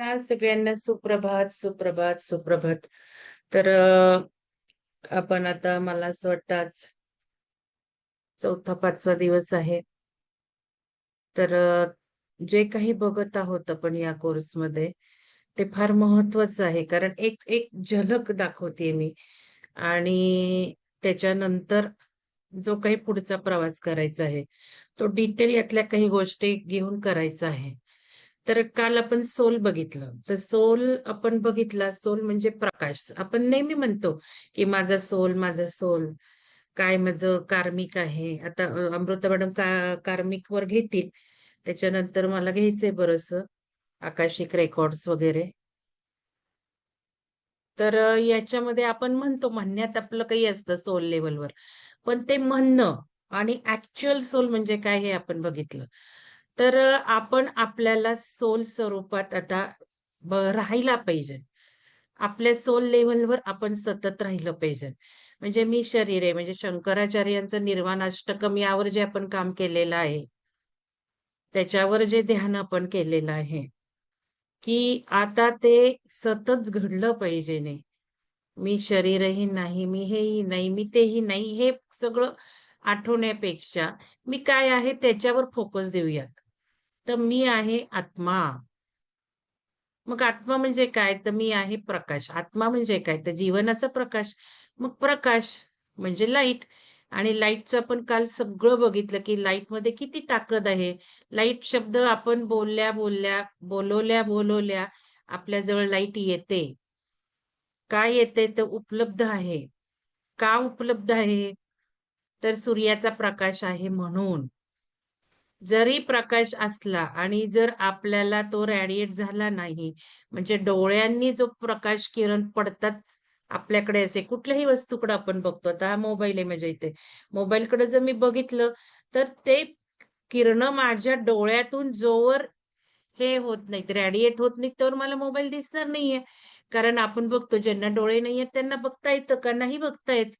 ना सगळ्यांना सुप्रभात, सुप्रभात, सुप्रभात. तर आपण आता मला असं वाटतं आज चौथा, पाचवा दिवस आहे. तर जे काही बघत आहोत आपण या कोर्समध्ये, ते फार महत्वाचं आहे. कारण एक एक झलक दाखवतेय मी आणि त्याच्यानंतर जो काही पुढचा प्रवास करायचा आहे, तो डिटेल यातल्या काही गोष्टी घेऊन करायचा आहे. तर काल आपण सोल बघितलं. तर सोल आपण बघितला, सोल म्हणजे प्रकाश. आपण नेहमी म्हणतो, की माझा सोल, माझा सोल. काय माझं कार्मिक आहे. आता अमृता मॅडम का कार्मिकवर घेतील. त्याच्यानंतर मला घ्यायचंय बरस आकाशिक रेकॉर्ड्स वगैरे. तर याच्यामध्ये आपण म्हणतो, म्हणण्यात आपलं काही असतं सोल लेवलवर पण ते म्हणणं आणि ऍक्च्युअल सोल म्हणजे काय हे आपण बघितलं. तर आपण आपल्याला सोल स्वरूपात आता राहायला पाहिजे. आपल्या सोल लेव्हलवर आपण सतत राहिलं पाहिजे. म्हणजे मी शरीर आहे, म्हणजे शंकराचार्यांचं निर्वाणाष्टकम यावर जे आपण काम केलेलं आहे. त्याच्यावर जे ध्यान आपण केलेलं आहे, की आता ते सतत घडलं पाहिजे नाही. मी शरीरही नाही, मी हेही नाही, मी तेही नाही, हे सगळं आठवण्यापेक्षा मी काय आहे त्याच्यावर फोकस देऊयात. तर मी आहे आत्मा. मग आत्मा म्हणजे काय? तर मी आहे प्रकाश. आत्मा म्हणजे काय? तर जीवनाचा प्रकाश. मग प्रकाश म्हणजे लाइट आणि लाईटचं आपण काल सगळं बघितलं, की लाईटमध्ये किती ताकद आहे. लाइट शब्द आपण बोलल्या-बोलल्या, बोलवल्या-बोलवल्या आपल्याजवळ लाइट येते. काय येते? तर उपलब्ध आहे. का उपलब्ध आहे? तर सूर्याचा प्रकाश आहे म्हणून. जरी प्रकाश असला आणि जर आपल्याला तो रॅडिएट झाला नाही, म्हणजे डोळ्यांनी जो प्रकाश किरण पडतात आपल्याकडे असे कुठल्याही वस्तूकडे आपण बघतो. आता हा मोबाईल आहे माझ्या इथे. मोबाईलकडे जर मी बघितलं, तर ते किरण माझ्या डोळ्यातून जोवर हे होत नाहीत, रेडिएट होत नाहीत, तर मला मोबाईल दिसणार नाहीये. कारण आपण बघतो ज्यांना डोळे नाहीयेत त्यांना बघता येतं का? नाही बघता येत.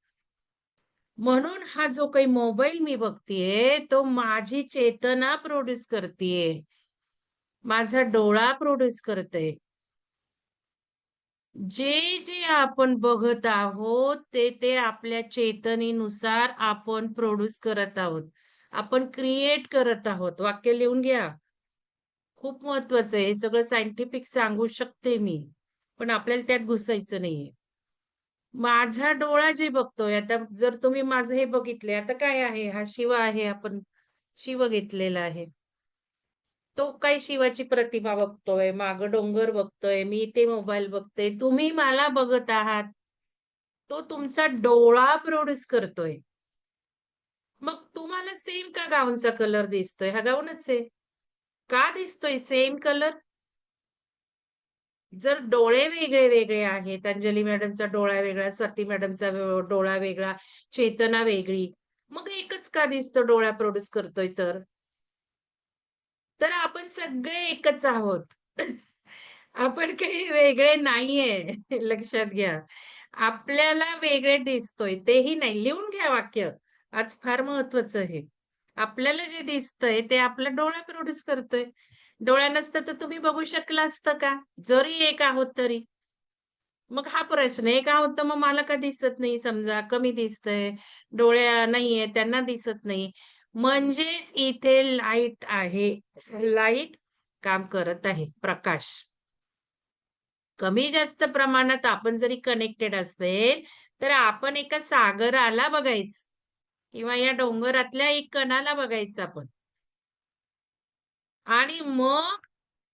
म्हणून हा जो काही मोबाईल मी बघतीये, तो माझी चेतना प्रोड्यूस करतेय माझा डोळा प्रोड्यूस करते जे-जे आपण बघत आहोत, ते-ते आपल्या चेतनेनुसार आपण प्रोड्यूस करत आहोत. आपण क्रिएट करत आहोत. वाक्य लिहून घ्या. खूप महत्वाचं आहे. हे सगळं सायंटिफिक सांगू शकते मी. पण आपल्याला त्यात घुसायचं नाहीये. माझा डोळा जे बघतोय, आता जर तुम्ही माझं हे बघितले, आता काय आहे? हा शिव आहे. आपण शिव घेतलेला आहे. तो काही शिवाची प्रतिमा बघतोय, मागं डोंगर बघतोय, मी ते मोबाईल बघते, तुम्ही मला बघत आहात. तो तुमचा डोळा प्रोड्यूस करतोय. मग तुम्हाला सेम का गाऊनचा कलर दिसतोय? हा गाऊनच आहे. का दिसतोय सेम कलर? जर डोळे वेगळे-वेगळे आहेत, अंजली मॅडमचा डोळा वेगळा, स्वाती मॅडमचा डोळा वेगळा, चेतना वेगळी, मग एकच का दिसतो डोळा प्रोड्यूस करतोय तर? तर आपण सगळे एकच आहोत. आपण काही वेगळे नाहीये. लक्षात घ्या. आपल्याला वेगळे दिसतोय तेही नाही. लिहून घ्या वाक्य. आज फार महत्वाचं आहे. आपल्याला जे दिसतंय ते आपला डोळा प्रोड्यूस करतोय. डोळ्या नसतं तर तुम्ही बघू शकला असतं का? जरी एक आहोत तरी. मग हा प्रश्न एक आहोत तर मग मला का दिसत नाही समजा, कमी दिसतंय, डोळ्या नाहीये त्यांना दिसत नाही. म्हणजेच इथे लाइट आहे. लाइट काम करत आहे, प्रकाश. कमी-जास्त प्रमाणात आपण जरी कनेक्टेड असेल, तर आपण एका सागराला बघायचं किंवा या डोंगरातल्या एक कणाला बघायचं आपण. आणि मग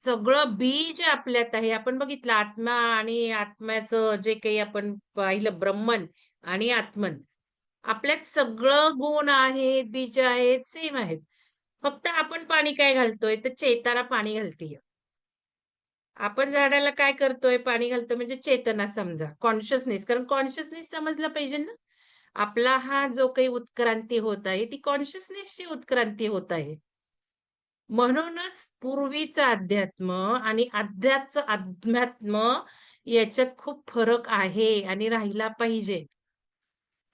सगळं बीज आपल्यात आहे. आपण बघितलं आत्मा आणि आत्म्याचं जे काही आपण पाहिलं ब्रह्मन आणि आत्मन. आपल्यात सगळं गुण आहेत, बीज आहेत, सेम आहेत. फक्त आपण पाणी काय घालतोय, तर चेताला पाणी घालते आपण झाडाला काय करतोय, पाणी घालतोय म्हणजे चेतना समजा, कॉन्शियसनेस. कारण कॉन्शियसनेस समजलं पाहिजे ना. आपला हा जो काही उत्क्रांती होत आहे, ती कॉन्शियसनेसची उत्क्रांती होत आहे. म्हणूनच पूर्वीचं अध्यात्म आणि अध्यात्म अध्यात्म याच्यात खूप फरक आहे आणि राहिला पाहिजे.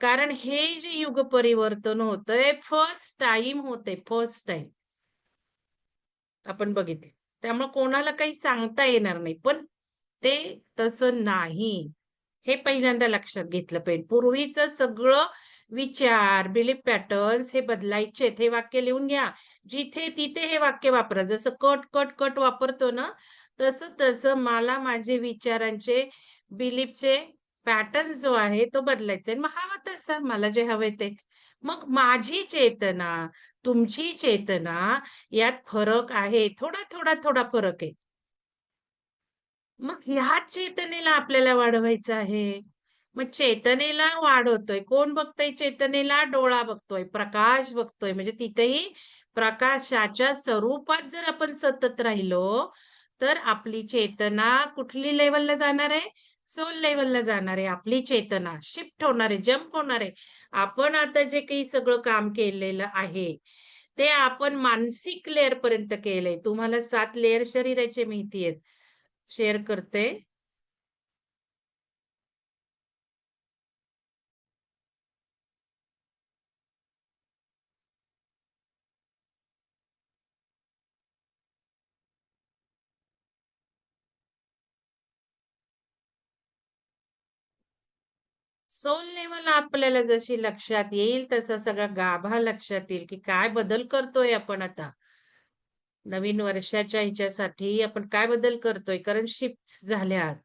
कारण हे जे युग परिवर्तन होतंय, फर्स्ट टाइम होते फर्स्ट टाईम. आपण बघितलं. त्यामुळे कोणाला काही सांगता येणार नाही. पण ते तसं नाही. हे पहिल्यांदा लक्षात घेतलं पाहिजे. पूर्वीचं सगळं विचार, बिलीफ पॅटर्न्स हे बदलायचेत. हे वाक्य लिहून घ्या. जिथे-तिथे हे वाक्य वापरा. जसं कट, कट, कट वापरतो ना, तसं-तसं मला माझे विचारांचे, बिलीफचे पॅटर्न जो आहे तो बदलायचा आहे. मग हवा तसा मला जे हवे ते. मग माझी चेतना, तुमची चेतना यात फरक आहे. थोडा, थोडा, थोडा फरक आहे. मग ह्या चेतनेला आपल्याला वाढवायचं आहे. मग चेतनेला वाढ होतोय कोण बघतोय चेतनेला? डोळा बघतोय, प्रकाश बघतोय. म्हणजे तिथेही प्रकाशाच्या स्वरूपात जर आपण सतत राहिलो, तर आपली चेतना कुठली लेवलला जाणार आहे? सोल लेवलला जाणार आहे. आपली चेतना शिफ्ट होणार आहे, जंप होणार आहे. आपण आता जे काही सगळं काम केलेलं आहे, ते आपण मानसिक लेअर पर्यंत केलंय. तुम्हाला सात लेअर शरीराचे माहिती आहेत. शेअर करते. सोल लेवल आपल्याला जशी लक्षात येईल, तसा सगळा गाभा लक्षात येईल, की काय बदल करतोय आपण आता. नवीन वर्षाच्या ह्याच्यासाठी आपण काय बदल करतोय? कारण शिफ्ट झाल्यात,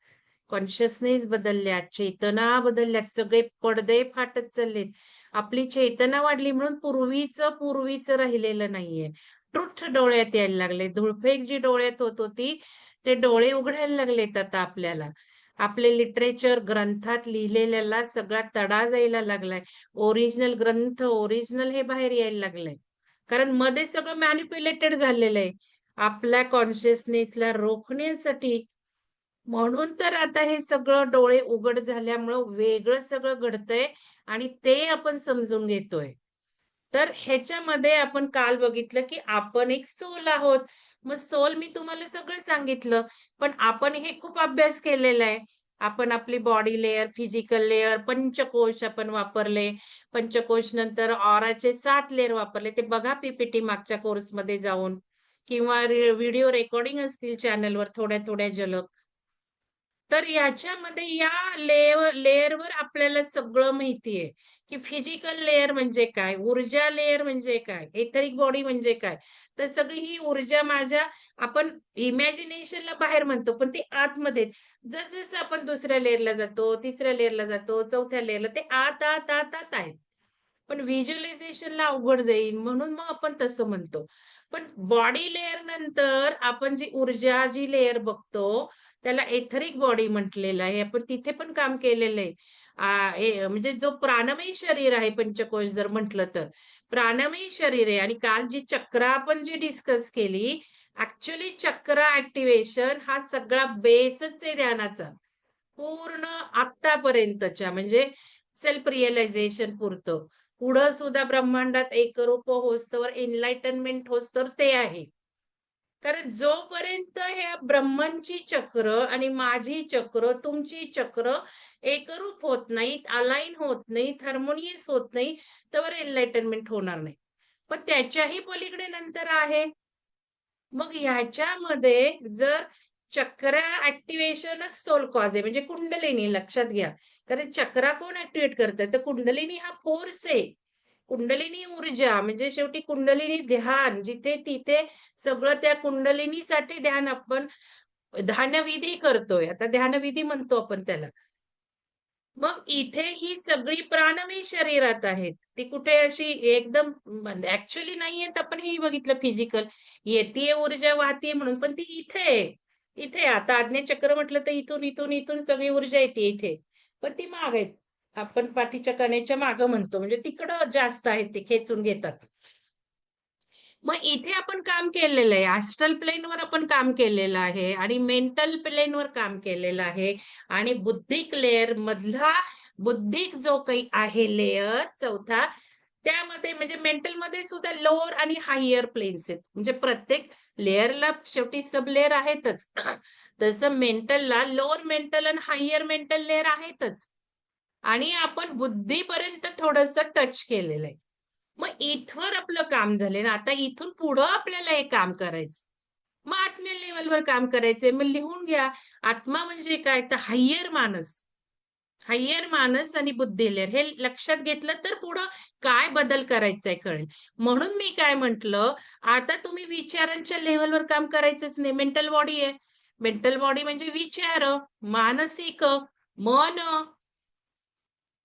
कॉन्शियसनेस बदलल्यात, चेतना बदलल्यात, सगळे पडदे फाटत चाललेत. आपली चेतना वाढली म्हणून पूर्वीच पूर्वीचं राहिलेलं नाहीये. ट्रुथ डोळ्यात यायला लागले. धुळफेक जी डोळ्यात होत होती, ते डोळे उघडायला लागलेत आता आपल्याला. आपले लिटरेचर ग्रंथात लिहिलेल्याला सगळा तडा जायला लागलाय. ओरिजिनल ग्रंथ, ओरिजिनल हे बाहेर यायला लागलंय. कारण मध्ये सगळं मॅन्युप्युलेटेड झालेलं आहे. आपल्या कॉन्शियसनेसला रोखण्यासाठी. म्हणून तर आता हे सगळं डोळे उघड झाल्यामुळं वेगळं सगळं घडतंय आणि ते आपण समजून घेतोय. तर ह्याच्यामध्ये आपण काल बघितलं, की आपण एक सोल आहोत. मग सोल मी तुम्हाला सगळं सांगितलं. पण आपण हे खूप अभ्यास केलेला आहे. आपण आपली बॉडी लेअर फिजिकल लेअर पंचकोश आपण वापरले. पंचकोश नंतर ऑराचे सात लेअर वापरले. ते बघा पीपीटी मागच्या कोर्समध्ये जाऊन किंवा व्हिडिओ रेकॉर्डिंग असतील चॅनलवर थोड्या-थोड्या झलक. तर याच्यामध्ये या लेअर लेअरवर आपल्याला सगळं माहिती आहे, की फिजिकल लेअर म्हणजे काय? ऊर्जा लेअर म्हणजे काय? एथरिक बॉडी म्हणजे काय? तर सगळी ही ऊर्जा माझ्या आपण इमॅजिनेशनला बाहेर म्हणतो, पण ती आतमध्ये जसजसं आपण दुसऱ्या लेअरला जातो, तिसऱ्या लेअरला जातो, चौथ्या लेअरला ते आत, आत, आत, आत आहेत. पण व्हिज्युअलायझेशनला अवघड जाईल म्हणून मग आपण तसं म्हणतो. पण बॉडी लेअर नंतर आपण जी ऊर्जा जी लेयर बघतो, त्याला एथरिक बॉडी म्हटलेलं आहे. आपण तिथे पण काम केलेलं आहे. म्हणजे जो प्राणमय शरीर आहे पंचकोश जर म्हटलं तर. प्राणमय शरीर आहे आणि काल जी चक्र आपण जी डिस्कस केली, ऍक्च्युली चक्र ऍक्टिव्हेशन हा सगळा बेसच आहे ध्यानाचा. पूर्ण आत्तापर्यंतच्या म्हणजे सेल्फ रिअलायझेशन पुरतं. पुढं सुद्धा ब्रह्मांडात एकरूप होस्तवर एनलाइटनमेंट होस्तवर ते आहे. कारण जोपर्यंत ह्या ब्रह्मांची चक्र आणि माझी चक्र, तुमची चक्र एकरूप होत नाहीत, अलाइन होत नाहीत, हार्मोनियस होत नाही, तर एनलाइटनमेंट होणार नाही. पण त्याच्याही पलीकडे नंतर आहे. मग ह्याच्यामध्ये जर चक्र ऍक्टिव्हेशनच सोल कॉज आहे म्हणजे कुंडलिनी लक्षात घ्या. कारण चक्रा कोण ऍक्टिव्हेट करत तर कुंडलिनी हा फोर्स आहे. कुंडलिनी ऊर्जा म्हणजे शेवटी कुंडलिनी ध्यान जिथे-तिथे सगळं त्या कुंडलिनीसाठी ध्यान आपण ध्यानविधी करतोय. आता ध्यानविधी म्हणतो आपण त्याला. मग इथे ही सगळी प्राणमय शरीरात आहेत. ती कुठे अशी एकदम ॲक्चुअली नाहीयेत आपण हे बघितलं फिजिकल. येते ऊर्जा वाहतीये म्हणून, पण ती इथे आहे. इथे आता आज्ञाचक्र म्हटलं तर इथून, इथून, इथून सगळी ऊर्जा येते इथे. पण ती माग आहेत. आपण पाठीच्या कण्याच्या मागं म्हणतो. म्हणजे तिकडं जास्त आहेत ते खेचून घेतात. मग इथे आपण काम केलेलं आहे. ॲस्ट्रल प्लेनवर आपण काम केलेलं आहे आणि मेंटल प्लेनवर काम केलेलं आहे आणि बुद्धिक लेयर मधला बुद्धिक जो काही आहे लेअर चौथा, त्यामध्ये म्हणजे मेंटलमध्ये सुद्धा लोअर आणि हायर प्लेन्स आहेत. म्हणजे प्रत्येक लेयरला शेवटी सब लेअर आहेतच. तसं मेंटलला लोअर मेंटल आणि हायर मेंटल लेअर आहेतच. आणि आपण बुद्धीपर्यंत थोडंसं टच केलेलं आहे. मग इथवर आपलं काम झाले ना, आता इथून पुढं आपल्याला हे काम करायचं. मग आत्म्या लेवलवर काम करायचंय. मग लिहून घ्या. आत्मा म्हणजे काय? तर हायर मानस हायर मानस आणि बुद्धी लेअर हे लक्षात घेतलं तर पुढं काय बदल करायचंय कळेल. म्हणून मी काय म्हंटल आता तुम्ही विचारांच्या लेवलवर काम करायचंच नाही. मेंटल बॉडी आहे. मेंटल बॉडी म्हणजे विचार मानसिक मन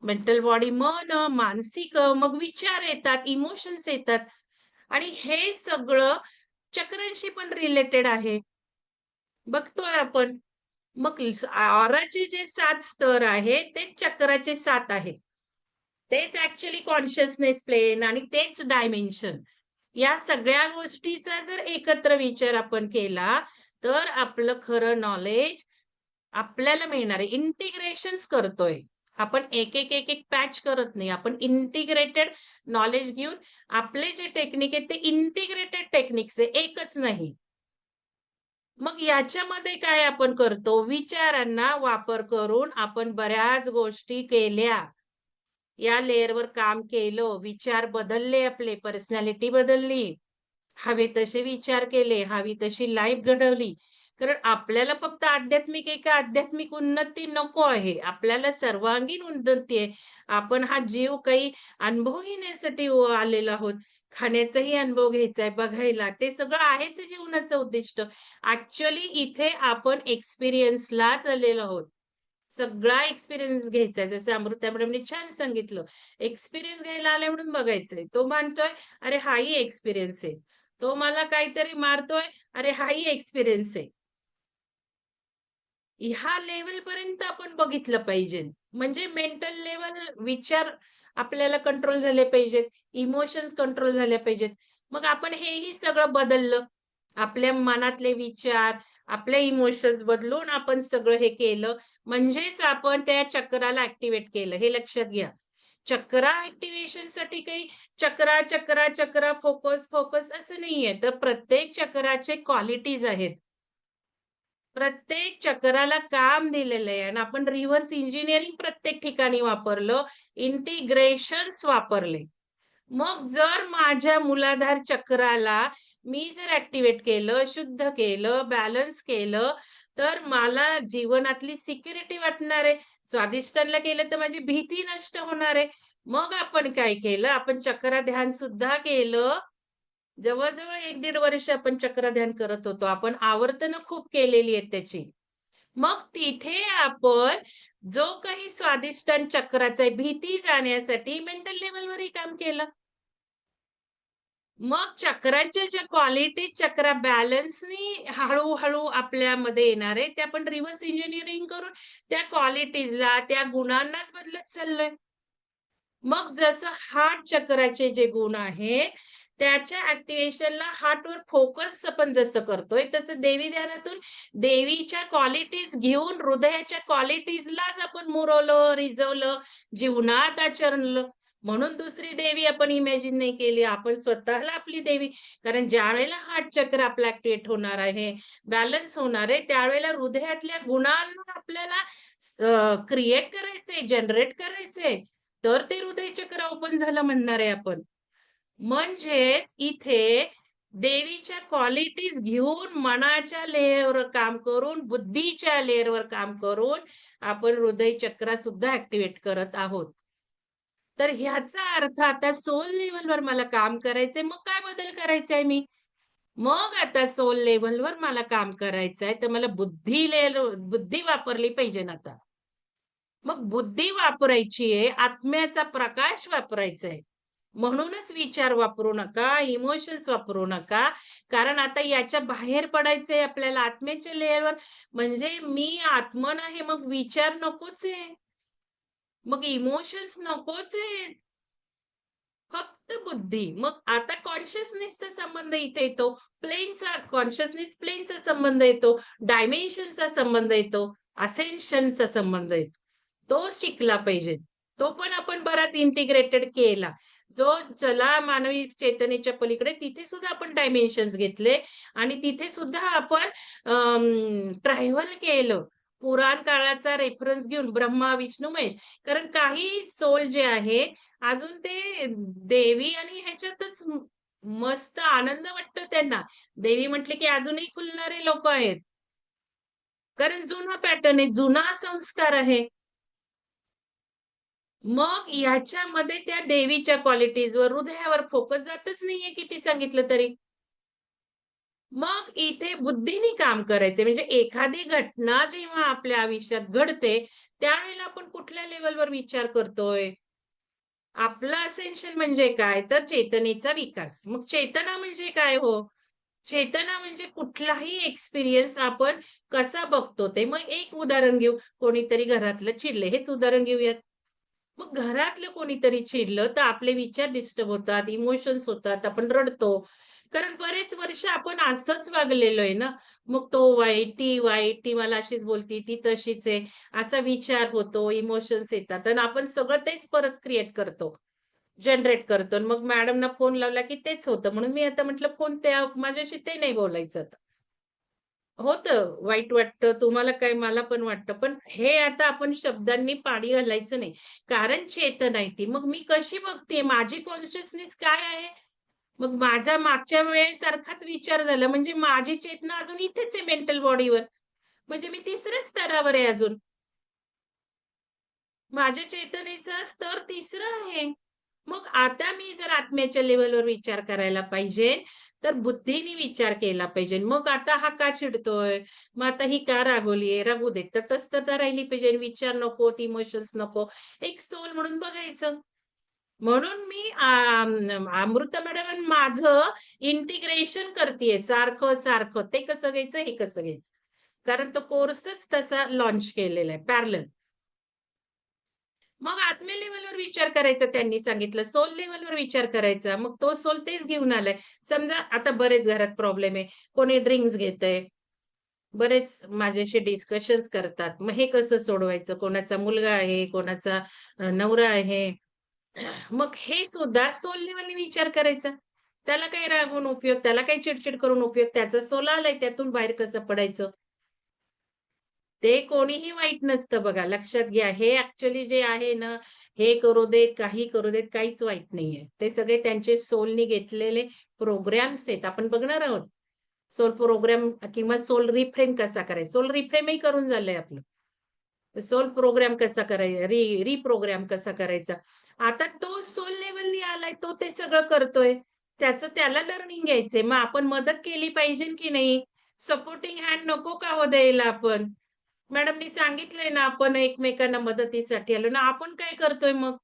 मेंटल बॉडी मन मानसिक मग विचार येतात इमोशन्स येतात. आणि हे सगळं चक्रांशी पण रिलेटेड आहे. बघतोय आपण. मग ऑराचे जे सात स्तर आहे ते चक्राचे सात आहे तेच ऍक्च्युली कॉन्शियसनेस प्लेन आणि तेच डायमेन्शन या सगळ्या गोष्टीचा जर एकत्र विचार आपण केला तर आपलं खरं नॉलेज आपल्याला मिळणार आहे. इंटिग्रेशन्स करतोय. आपण एक एक एक एक पॅच करत नाही. आपण इंटिग्रेटेड नॉलेज घेऊन आपले जे टेक्निक आहेत ते इंटिग्रेटेड टेक्निक्स आहे. एकच नाही. मग याच्यामध्ये काय आपण करतो? विचारांना वापर करून आपण बऱ्याच गोष्टी केल्या. या लेअरवर काम केलं. विचार बदलले आपले. पर्सनॅलिटी बदलली. हवे तसे विचार केले. हवी तशी लाईफ घडवली. कारण आपल्याला फक्त आध्यात्मिक एका आध्यात्मिक उन्नती नको आहे. आपल्याला सर्वांगीण उन्नती आहे. आपण हा जीव काही अनुभव घेण्यासाठी हो आलेला आहोत. खाण्याचाही अनुभव घ्यायचा आहे बघायला. ते सगळं आहेच जीवनाचं उद्दिष्ट. ऍक्च्युअली इथे आपण एक्सपिरियन्सलाच आलेलो आहोत. सगळा एक्सपिरियन्स घ्यायचा जसं अमृता मॅडमने छान सांगितलं. एक्सपिरियन्स घ्यायला आले म्हणून बघायचंय. तो मानतोय अरे हाही एक्सपिरियन्स आहे. तो मला काहीतरी मारतोय अरे हाही एक्सपिरियन्स आहे. ह्या लेवल पर्यंत आपण बघितलं पाहिजे. म्हणजे मेंटल लेवल विचार आपल्याला कंट्रोल झाले पाहिजेत. इमोशन्स कंट्रोल झाले पाहिजेत. मग आपण हेही सगळं बदललं. आपल्या मनातले विचार आपले इमोशन्स बदलून आपण सगळं हे केलं. म्हणजेच आपण त्या चक्राला ऍक्टिव्हेट केलं. हे लक्षात घ्या. चक्रा ऍक्टिव्हेशनसाठी काही चक्रा चक्रा चक्रा फोकस फोकस असं नाहीये. तर प्रत्येक चक्राचे क्वालिटीज आहेत. प्रत्येक चक्राला काम दिलेलं आहे. आणि आपण रिव्हर्स इंजिनिअरिंग प्रत्येक ठिकाणी वापरलं इंटिग्रेशन्स वापरले. मग जर माझ्या मुलाधार चक्राला मी जर ऍक्टिव्हेट केलं शुद्ध केलं बॅलन्स केलं तर मला जीवनातली सिक्युरिटी वाटणार आहे. स्वादिष्टांना केलं तर माझी भीती नष्ट होणार आहे. मग आपण काय केलं? आपण चक्र ध्यान सुद्धा केलं. जवळजवळ एक दीड वर्ष आपण चक्र ध्यान करत होतो. आपण आवर्तन खूप केलेली आहेत त्याची. मग तिथे आपण जो काही स्वादिष्टान चक्राचा भीती जाण्यासाठी मेंटल लेवलवरही काम केलं. मग चक्राच्या ज्या क्वालिटी चक्रा बॅलन्सनी हळूहळू आपल्यामध्ये येणार आहे ते आपण रिव्हर्स इंजिनिअरिंग करून त्या क्वालिटीजला त्या गुणांनाच बदलत चाललोय. मग जसं हार्ट चक्राचे जे गुण आहेत त्याच्या ऍक्टिव्हेशनला हार्टवर फोकस आपण जसं करतोय तसं देवी ध्यानातून देवीच्या क्वालिटीज घेऊन हृदयाच्या क्वालिटीजलाच आपण मुरवलं रिजवलं जीवनात आचरणलं. म्हणून दुसरी देवी आपण इमॅजिन नाही केली. आपण स्वतःला आपली देवी. कारण ज्या वेळेला हार्ट चक्र आपला ऍक्टिव्हेट होणार आहे बॅलन्स होणार आहे त्यावेळेला हृदयातल्या गुणांना आपल्याला क्रिएट करायचंय जनरेट करायचंय. तर ते हृदय चक्र ओपन झालं म्हणणार आहे आपण. म्हणजेच इथे देवीच्या क्वालिटीज घेऊन मनाच्या लेअरवर काम करून बुद्धीच्या लेअरवर काम करून आपण हृदय चक्र सुद्धा ऍक्टिव्हेट करत आहोत. तर ह्याचा अर्थ आता सोल लेवलवर मला काम करायचंय मग काय बदल करायचंय मी? मग आता सोल लेवलवर मला काम करायचंय तर मला बुद्धी लेवल बुद्धी वापरली पाहिजे ना आता. मग बुद्धी वापरायची आहे आत्म्याचा प्रकाश वापरायचा आहे म्हणूनच विचार वापरू नका इमोशन्स वापरू नका. कारण आता याच्या बाहेर पडायचंय आपल्याला आत्म्याच्या लेअरवर. म्हणजे मी आत्मन आहे मग विचार नकोच आहे. मग इमोशन्स नकोच आहेत. फक्त बुद्धी. मग आता कॉन्शियसनेसचा संबंध इथे येतो. प्लेनचा कॉन्शियसनेस प्लेनचा संबंध येतो. डायमेन्शनचा संबंध येतो. असेन्शनचा संबंध येतो. तो शिकला पाहिजे. तो पण आपण बराच इंटिग्रेटेड केला. जो चला मानवी चेतनेच्या पलीकडे तिथे सुद्धा आपण डायमेन्शन्स घेतले आणि तिथे सुद्धा आपण ट्रॅव्हल केलं पुराण काळाचा रेफरन्स घेऊन ब्रह्मा विष्णू महेश कारण काही सोल जे आहेत अजून ते देवी आणि ह्याच्यातच मस्त आनंद वाटतो त्यांना. देवी म्हटले की अजूनही खुलणारे लोक आहेत. कारण जुना पॅटर्न आहे, जुना संस्कार आहे. मग याच्यामध्ये त्या देवीच्या क्वालिटीजवर, हृदयावर फोकस जातच नाहीये किती सांगितलं तरी. मग इथे बुद्धीने काम करायचे. म्हणजे एखादी घटना जेव्हा आपल्या आयुष्यात घडते, त्यावेळेला आपण कुठल्या लेवलवर विचार करतोय? आपलं असेन्शियल म्हणजे काय? तर चेतनेचा विकास. मग चेतना म्हणजे काय हो? चेतना म्हणजे कुठलाही एक्सपिरियन्स आपण कसा बघतो ते. मग एक उदाहरण घेऊ. कोणीतरी घरातलं चिडले हेच उदाहरण घेऊयात. मग घरातलं कोणीतरी चिडलं, तर आपले विचार डिस्टर्ब होतात, इमोशन्स होतात, आपण रडतो. कारण बरेच वर्ष आपण असंच वागलेलो आहे ना. मग तो वाईट, ती वाईट, ती मला अशीच बोलती, ती तशीच आहे, असा विचार होतो, इमोशन्स येतात आणि आपण सगळं तेच परत क्रिएट करतो, जनरेट करतो. आणि मग मॅडमना फोन लावला, की तेच होतं. म्हणून मी आता म्हटलं फोन त्या माझ्याशी ते नाही बोलायचं आता. होतं, वाईट वाटतं, तुम्हाला काय, मला पण वाटतं. पण हे आता आपण शब्दांनी पाणी घालायचं नाही. कारण चेतना आहे ती. मग मी कशी बघते माझी कॉन्शियसनेस काय आहे? मग माझा मागच्या वेळेसारखाच विचार झाला, म्हणजे माझी चेतना अजून इथेच आहे मेंटल बॉडीवर. म्हणजे मी तिसऱ्या स्तरावर आहे अजून. माझ्या चेतनेचा स्तर तिसरा आहे. मग आता मी जर आत्म्याच्या लेवलवर विचार करायला पाहिजे, तर बुद्धीने विचार केला पाहिजे. मग आता हा का चिडतोय? मग आता ही का रागवलीये? रागू दे. तटस्थता राहिली पाहिजे. विचार नको इमोशन्स नको. एक सोल म्हणून बघायचं. म्हणून मी अमृता मॅडम आणि माझं इंटिग्रेशन करते सारखं-सारखं. ते कसं घ्यायचं, हे कसं घ्यायचं. कारण तो कोर्सच तसा लॉन्च केलेला आहे पॅरल मग आत्म्या लेवलवर विचार करायचा त्यांनी सांगितलं. सोल लेवलवर विचार करायचा. मग तो सोल तेच घेऊन आलाय. समजा आता बरेच घरात प्रॉब्लेम आहे. कोणी ड्रिंक्स घेतय बरेच माझ्याशी डिस्कशन्स करतात. मग हे कसं सोडवायचं? कोणाचा मुलगा आहे, कोणाचा नवरा आहे. मग हे सुद्धा सोल लेवलने विचार करायचा. त्याला काही रागवून उपयोग, त्याला काही चिडचिड करून उपयोग. त्याचा सोल आलाय, त्यातून बाहेर कसं पडायचं? ते कोणीही वाईट नसतं बघा, लक्षात घ्या. हे ऍक्च्युली जे आहे ना, हे करू देत, काही करू देत, काहीच वाईट नाहीये. ते सगळे त्यांचे सोलनी घेतलेले प्रोग्राम्स आहेत. आपण बघणार आहोत. सोल प्रोग्राम किंवा सोल रिफ्रेम कसा करायचा. सोल रिफ्रेमही करून झालंय आपलं. सोल प्रोग्राम कसा करायचा, री रिप्रोग्राम कसा करायचा. आता तो सोल लेवलनी आलाय, तो ते सगळं करतोय. त्याचं त्याला लर्निंग घ्यायचंय. मग आपण मदत केली पाहिजे की नाही? सपोर्टिंग हँड नको का हो द्यायला आपण? मॅडमनी सांगितलंय ना, आपण एकमेकांना मदतीसाठी आलो ना, आपण काय करतोय मग?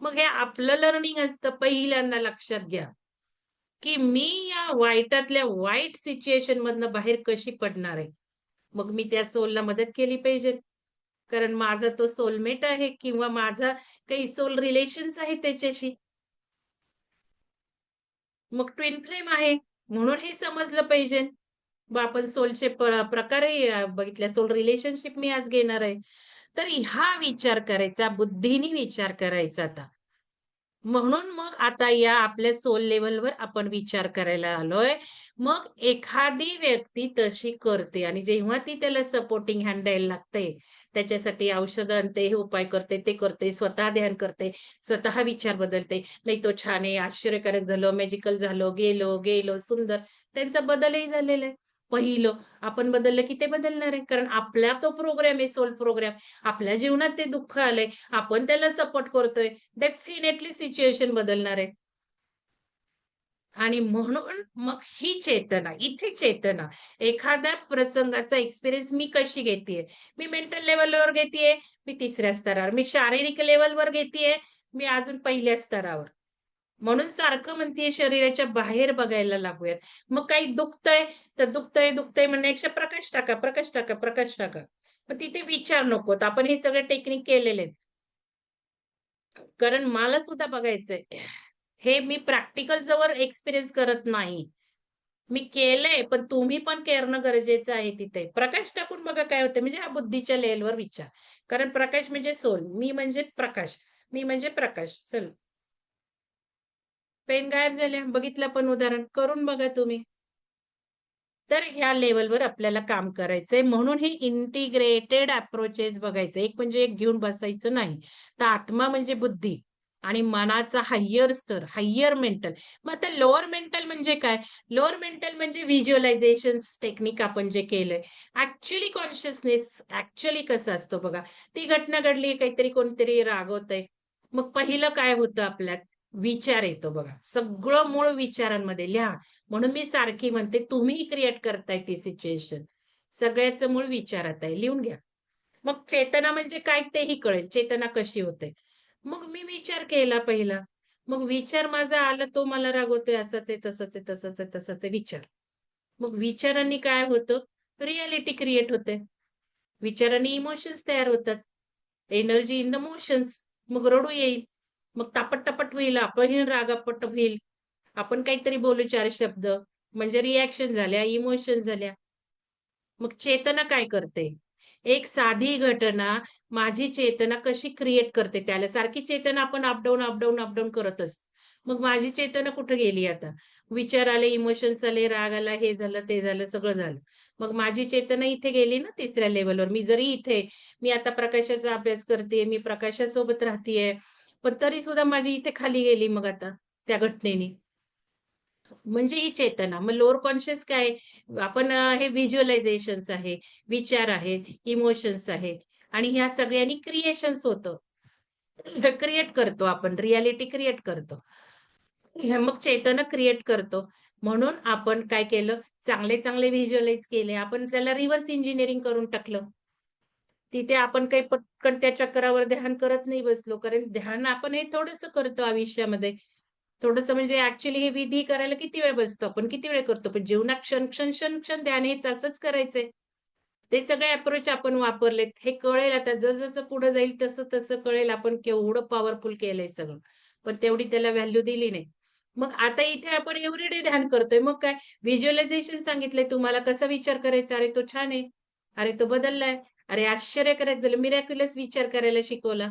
मग हे आपलं लर्निंग असतं पहिल्यांदा लक्षात घ्या, की मी या वाईटातल्या वाईट सिच्युएशन मधनं बाहेर कशी पडणार आहे. मग मी त्या सोलला मदत केली पाहिजे. कारण माझा तो सोलमेट आहे किंवा माझा काही सोल रिलेशन्स आहे त्याच्याशी. मग ट्विन फ्लेम आहे, म्हणून हे समजलं पाहिजे. आपण सोलचे प्रकारही बघितले. सोल रिलेशनशिप मी आज घेणार आहे. तर हा विचार करायचा, बुद्धीने विचार करायचा आता. म्हणून मग आता या आपल्या सोल लेवलवर आपण विचार करायला आलोय. मग एखादी व्यक्ती तशी करते आणि जेव्हा ती त्याला सपोर्टिंग हँड द्यायला लागते, त्याच्यासाठी औषधं आणते, हे उपाय करते, ते करते, स्वतः ध्यान करते, स्वतः विचार बदलते. नाही तो छान आहे, आश्चर्यकारक झालं, मॅजिकल झालो गेलो, गेलो, सुंदर. त्यांचा बदलही झालेला आहे. पहिलं आपण बदललं की ते बदलणार आहे. कारण आपला तो प्रोग्राम आहे सोल प्रोग्राम. आपल्या जीवनात ते दुःख आलंय, आपण त्याला सपोर्ट करतोय. डेफिनेटली सिच्युएशन बदलणार आहे. आणि म्हणून मग ही चेतना, इथे चेतना, एखाद्या प्रसंगाचा एक्सपिरियन्स मी कशी घेतेय मी मेंटल लेवलवर घेतेय मी तिसऱ्या स्तरावर. मी शारीरिक लेवलवर घेतेय मी अजून पहिल्या स्तरावर. म्हणून सारखं म्हणते शरीराच्या बाहेर बघायला लागूयात. मग काही दुखतंय, तर दुखतंय, दुखतंय म्हणण्यापेक्षा प्रकाश टाका, प्रकाश टाका, प्रकाश टाका. मग तिथे विचार नकोत. आपण हे सगळे टेक्निक केलेले आहेत. कारण मला सुद्धा बघायचंय. हे मी प्रॅक्टिकल जवळ एक्सपिरियन्स करत नाही. मी केलंय, पण तुम्ही पण करणं गरजेचं आहे तिथे. प्रकाश टाकून बघा काय होतं म्हणजे हा बुद्धीच्या लेवलवर विचार. कारण प्रकाश म्हणजे सोल, मी म्हणजे प्रकाश, मी म्हणजे प्रकाश. चल. पेन गायब झाल्या. बघितलं पण उदाहरण. करून बघा तुम्ही. तर ह्या लेवलवर आपल्याला काम करायचंय. म्हणून हे इंटिग्रेटेड अप्रोचेस बघायचं. एक म्हणजे एक घेऊन बसायचं नाही. तर आत्मा म्हणजे बुद्धी आणि मनाचा हायर स्तर, हायर मेंटल. मग आता लोअर मेंटल म्हणजे काय? लोअर मेंटल म्हणजे व्हिज्युअलायझेशन टेक्निक आपण जे केलंय. ऍक्च्युली कॉन्शियसनेस ऍक्च्युअली कसं असतो बघा. ती घटना घडली, काहीतरी कोणतरी रागवतंय. मग पहिलं काय होतं आपल्यात? विचार येतो बघा. सगळं मूळ विचारांमध्ये लिहा. म्हणून मी सारखी म्हणते तुम्ही क्रिएट करताय ती सिच्युएशन. सगळ्याचं मूळ विचारात आहे. लिहून घ्या. मग चेतना म्हणजे काय तेही कळेल. चेतना कशी होते. मग मी विचार केला पहिला. मग विचार माझा आला तो मला रागवतोय असाच आहे, तसंच आहे, तसंच आहे, तसंच आहे विचार. मग विचारांनी काय होतं? रियालिटी क्रिएट होते. विचारांनी इमोशन्स तयार होतात. Energy in the motions. मग रडू येईल. मग तापट-तापट होईल. आपणही रागापट होईल. आपण काहीतरी बोलू चार शब्द. म्हणजे रिॲक्शन झाल्या, इमोशन झाल्या. मग चेतना काय करते? एक साधी घटना माझी चेतना कशी क्रिएट करते त्याला. सारखी चेतना आपण अप अपडाऊन अपडाऊन अप करत असतो. मग माझी चेतना कुठे गेली आता? विचार आले, इमोशन्स आले, राग आला, हे झालं, ते झालं, सगळं झालं. मग माझी चेतना इथे गेली ना तिसऱ्या लेवलवर मी जरी इथे, मी आता प्रकाशाचा अभ्यास करतेय, मी प्रकाशासोबत राहतेय पण तरी सुद्धा माझी इथे खाली गेली मग आता त्या घटनेने. म्हणजे ही चेतना. मग लोअर कॉन्शियस काय आपण हे व्हिज्युअलायझेशन्स आहे, विचार आहेत, इमोशन्स आहेत आणि ह्या सगळ्यांनी क्रिएशन्स होतं. क्रिएट करतो आपण, रियालिटी क्रिएट करतो. हे मग चेतना क्रिएट करतो. म्हणून आपण काय केलं, चांगले-चांगले व्हिज्युअलाइज केले. आपण त्याला रिव्हर्स इंजिनिअरिंग करून टाकलं. तिथे आपण काही पटकन त्या चक्रावर ध्यान करत नाही बसलो. कारण ध्यान आपण हे थोडस करतो आयुष्यामध्ये. थोडस म्हणजे ऍक्च्युली हे विधी करायला किती वेळ बसतो आपण, किती वेळ करतो. पण जीवनात क्षण, क्षण, क्षण, क्षण ध्यान हेच असंच करायचंय. ते सगळे अप्रोच आपण वापरलेत. हे कळेल आता जसं-जसं पुढे जाईल तसं-तसं कळेल आपण केवढं पॉवरफुल केलंय सगळं. पण तेवढी त्याला व्हॅल्यू दिली नाही. मग आता इथे आपण एव्हरीडे ध्यान करतोय. मग काय व्हिज्युअलायझेशन सांगितलंय तुम्हाला कसा विचार करायचा. अरे तो छान आहे. अरे तो बदललाय. अरे आश्चर्यकारक झालं. मिरॅक्युलस विचार करायला शिकवला.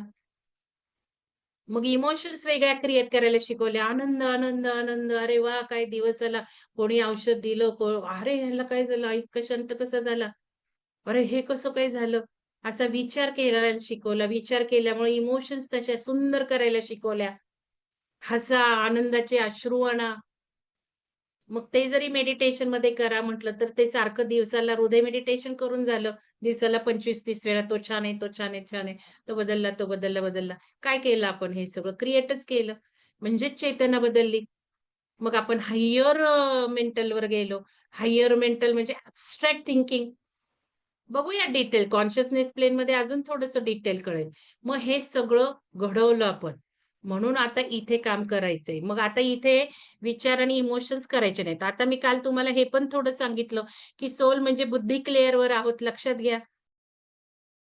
मग इमोशन्स वेगळ्या क्रिएट करायला शिकवले. आनंद, आनंद, आनंद. अरे वा काय दिवस आला. कोणी औषध दिलं. को अरे ह्याला काय झालं? ऐक शांत कसा झाला? अरे हे कसं काय झालं? असा विचार केला शिकवला. विचार केल्यामुळे इमोशन्स तशा सुंदर करायला शिकवल्या. हसा, आनंदाचे अश्रू आणा. मग ते जरी मेडिटेशनमध्ये करा म्हटलं, तर ते सारखं दिवसाला हृदय मेडिटेशन करून झालं. दिवसाला 25-30 वेळा तो छान आहे, तो छान आहे, छान आहे. तो बदलला, तो बदलला, बदलला. काय केलं आपण हे सगळं क्रिएटच केलं. म्हणजेच चेतना बदलली. मग आपण हायर मेंटलवर गेलो. हायर मेंटल म्हणजे ॲब्स्ट्रॅक्ट थिंकिंग. बघूया डिटेल कॉन्शियसनेस प्लेनमध्ये अजून थोडस डिटेल कळेल. मग हे सगळं घडवलं आपण. म्हणून आता इथे काम करायचंय. मग आता इथे विचार आणि इमोशन्स करायचे नाहीत. आता मी काल तुम्हाला हे पण थोडं सांगितलं, की सोल म्हणजे बुद्धी क्लेअर वर आहोत लक्षात घ्या.